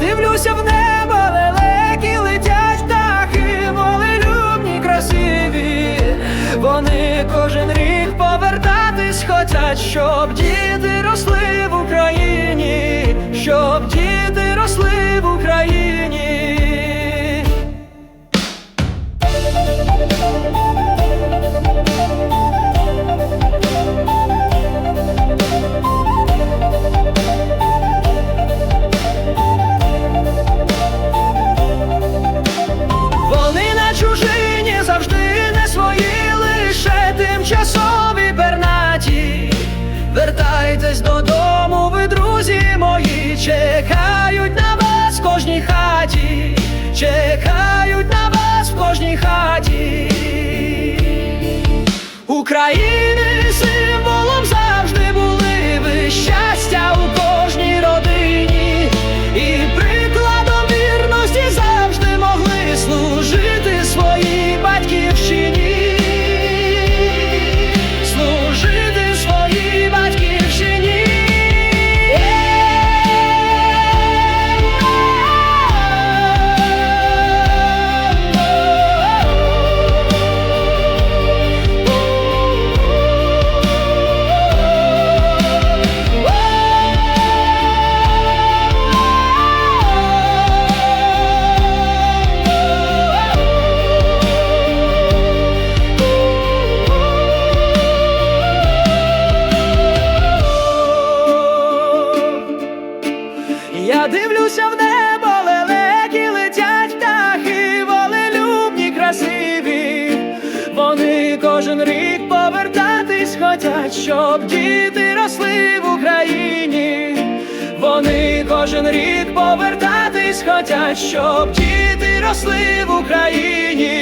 Дивлюся в небо, лелеки летять птахи, волелюбні, красиві. Вони кожен рік повертатись хочуть, щоб діти росли Вертайтесь додому, ви друзі мої, чекають на вас в кожній хаті, чекають на вас в кожній хаті. України дивлюся в небо, лелеки летять птахи, волелюбні, красиві. Вони кожен рік повертатись хотять, щоб діти росли в Україні. Вони кожен рік повертатись хотять, щоб діти росли в Україні.